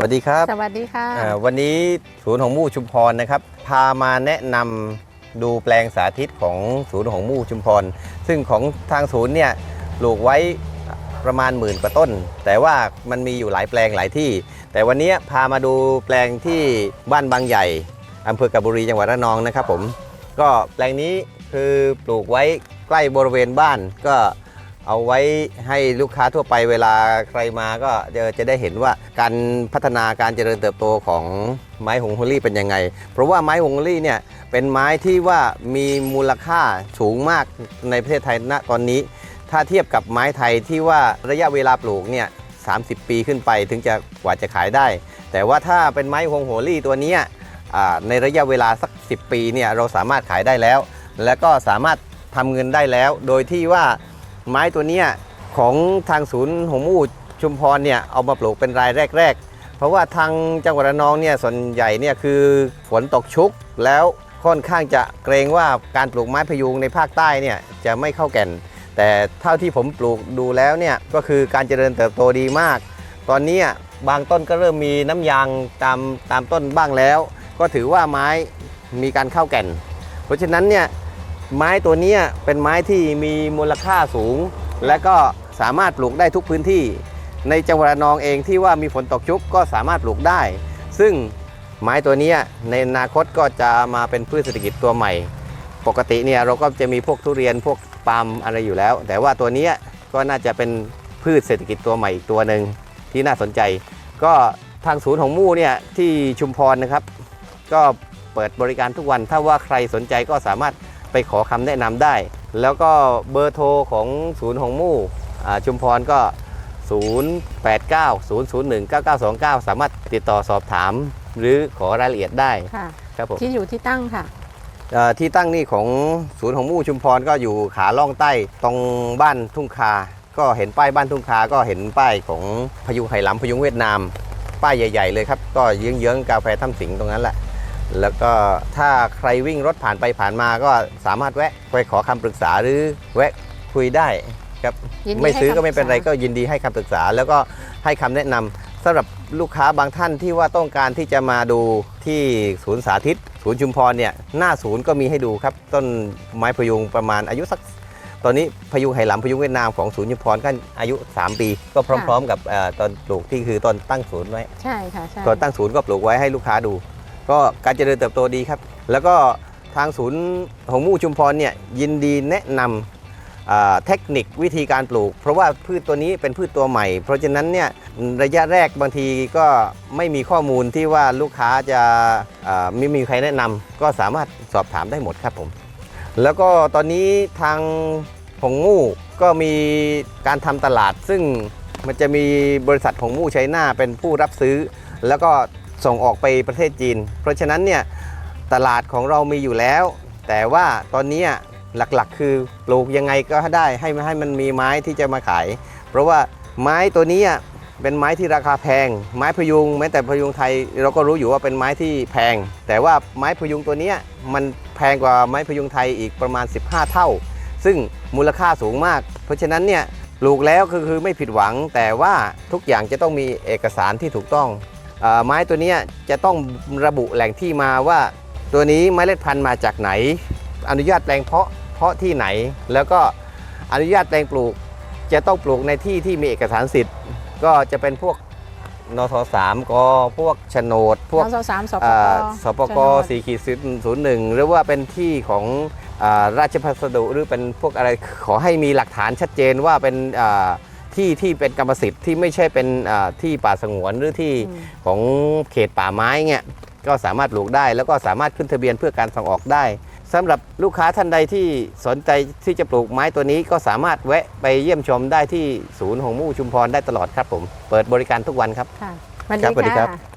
วัสดีครับ สวัสดีค่ะอ่าวันนี้ศูนย์ของมู่ชุมพรนะครับ พามาแนะนำดูแปลงสาธิตของศูนย์ของมู่ชุมพร ซึ่งของทางศูนย์เนี่ยปลูกไว้ประมาณหมื่นกว่าต้น แต่ว่ามันมีอยู่หลายแปลงหลายที่ แต่วันนี้พามาดูแปลงที่บ้านบางใหญ่อำเภอกาบบุรีจังหวัดระนองนะครับผม ก็แปลงนี้คือปลูกไว้ใกล้บริเวณบ้านก็ เอาไว้ให้ลูกค้าทั่วไปเวลาใครมาก็จะจะได้เห็นว่าการพัฒนาการเจริญเติบโตของไม้หงโฮลี่เป็นยังไง เพราะว่าไม้หงโฮลี่เนี่ยเป็นไม้ที่ว่ามีมูลค่าสูงมากในประเทศไทยณตอนนี้ ถ้าเทียบกับไม้ไทยที่ว่าระยะเวลาปลูกเนี่ย30 ปีขึ้นไปถึงจะกว่าจะขายได้ แต่ว่าถ้าเป็นไม้ฮวงโหรี่ตัวนี้ในระยะเวลาสัก 10 ปีเนี่ยเราสามารถขายได้แล้ว แล้วก็สามารถทำเงินได้แล้ว โดยที่ว่า ไม้ตัวนี้ของทางศูนย์หงมู่ชุมพรเนี่ยเอามาปลูกเป็นรายแรก ๆ เพราะว่าทางจังหวัดระนองเนี่ยส่วนใหญ่เนี่ยคือฝนตกชุกแล้วค่อนข้างจะเกรงว่าการปลูกไม้พยุงในภาคใต้เนี่ยจะไม่เข้าแก่น แต่เท่าที่ผมปลูกดูแล้วเนี่ยก็คือการเจริญเติบโตดีมาก ตอนนี้บางต้นก็เริ่มมีน้ำยางตามตามต้นบ้างแล้ว ก็ถือว่าไม้มีการเข้าแก่น เพราะฉะนั้นเนี่ย ไม้ตัวนี้เป็นไม้ที่มีมูลค่าสูง และก็สามารถปลูกได้ทุกพื้นที่ ในจังหวัดระนองเองที่ว่ามีฝนตกชุกก็สามารถปลูกได้ ซึ่งไม้ตัวนี้ในอนาคตก็จะมาเป็นพืชเศรษฐกิจตัวใหม่ ปกติเนี่ยเราก็จะมีพวกทุเรียนพวกปาล์มอะไรอยู่แล้ว แต่ว่าตัวนี้ก็น่าจะเป็นพืชเศรษฐกิจตัวใหม่อีกตัวหนึ่งที่น่าสนใจ ก็ทางศูนย์ของมู่เนี่ยที่ชุมพรนะครับ ก็เปิดบริการทุกวันถ้าว่าใครสนใจก็สามารถ ไปขอคำแนะนำได้ แล้วก็เบอร์โทรของศูนย์ของมู่อ่าชุมพรก็ 0890019929 สามารถติดต่อสอบถาม หรือขอรายละเอียดได้ค่ะครับผมที่อยู่ที่ตั้งค่ะเอ่อที่ตั้งนี่ของศูนย์ของมู่ชุมพรก็อยู่ขาล่องใต้ตรงบ้านทุ่งคา ก็เห็นป้ายบ้านทุ่งคา ก็เห็นป้ายของพยุงไหหลำพยุงเวียดนาม ป้ายใหญ่ ๆ เลยครับ ก็เยื้องๆกาแฟถ้ำสิงตรงนั้นแหละ แล้วก็ถ้าใครวิ่งรถผ่านไปผ่านมาก็สามารถแวะไปขอคำปรึกษาหรือแวะคุยได้ครับยินดีไม่ซื้อให้คำก็ไม่เป็นไรปรึกษา ก็ยินดีให้คำปรึกษา แล้วก็ให้คำแนะนำสำหรับลูกค้าบางท่านที่ว่าต้องการที่จะมาดูที่ศูนย์สาธิต ศูนย์ชุมพรเนี่ยหน้าศูนย์ก็มีให้ดูครับ ต้นไม้พยุงประมาณอายุสัก ตอนนี้พยุงไหหลำพยุงเวียดนามของศูนย์ชุมพรก็อายุ 3 ปี ก็พร้อม ๆ กับเอ่อตอนปลูกที่คือตอนตั้งศูนย์ไว้ใช่ค่ะใช่ ตอนตั้งศูนย์ก็ปลูกไว้ให้ลูกค้าดู ก็การเจริญเติบโตดีครับ แล้วก็ทางศูนย์ของมู่ชุมพรเนี่ยยินดีแนะนำเทคนิควิธีการปลูก เพราะว่าพืชตัวนี้เป็นพืชตัวใหม่ เพราะฉะนั้นเนี่ยระยะแรกบางทีก็ไม่มีข้อมูลที่ว่าลูกค้าจะไม่มีใครแนะนำก็สามารถสอบถามได้หมดครับผม แล้วก็ตอนนี้ทางหงมู่ก็มีการทำตลาดซึ่งมันจะมีบริษัทหงมู่ไชน่าเป็นผู้รับซื้อ แล้วก็ ส่งออกไปประเทศจีน เพราะฉะนั้นเนี่ยตลาดของเรามีอยู่แล้ว แต่ว่าตอนนี้หลักๆ คือปลูกยังไงก็ได้ให้ให้มันมีไม้ที่จะมาขาย เพราะว่าไม้ตัวนี้เป็นไม้ที่ราคาแพง ไม้พยุงแม้แต่พยุงไทยเราก็รู้อยู่ว่าเป็นไม้ที่แพง แต่ว่าไม้พยุงตัวนี้มันแพงกว่าไม้พยุงไทยอีกประมาณ 15 เท่า ซึ่งมูลค่าสูงมาก เพราะฉะนั้นเนี่ยปลูกแล้วคือคือไม่ผิดหวัง แต่ว่าทุกอย่างจะต้องมีเอกสารที่ถูกต้อง ไม้ตัวเนี้ยจะต้องระบุแหล่งที่มาว่า ตัวนี้เมล็ดพันธุ์มาจากไหน อนุญาตแปลงเพาะเพาะที่ไหน แล้วก็อนุญาตแปลงปลูกจะต้องปลูกในที่ที่มีเอกสารสิทธิ์ ก็จะเป็นพวกนทสามกพวกโฉนด พวกนสสามสปอ่าปสปกสี่ขีดศูนย์หนึ่งหรือว่าเป็นที่ของอาราชพัสดุหรือเป็นพวกอะไรขอให้มีหลักฐานชัดเจนว่าเป็นอ่า ที่ที่เป็นกรรมสิทธิ์ที่ไม่ใช่เป็นอ่าที่ป่าสงวนหรือที่อืมของเขตป่าไม้เงี้ยก็สามารถปลูกได้ แล้วก็สามารถขึ้นทะเบียนเพื่อการส่งออกได้สำหรับลูกค้าท่านใดที่สนใจที่จะปลูกไม้ตัวนี้ก็สามารถแวะไปเยี่ยมชมได้ที่ศูนย์ของมู่ชุมพรได้ตลอดครับผม เปิดบริการทุกวันครับค่ะสวัสครับสวัสดีดีครับค่ะ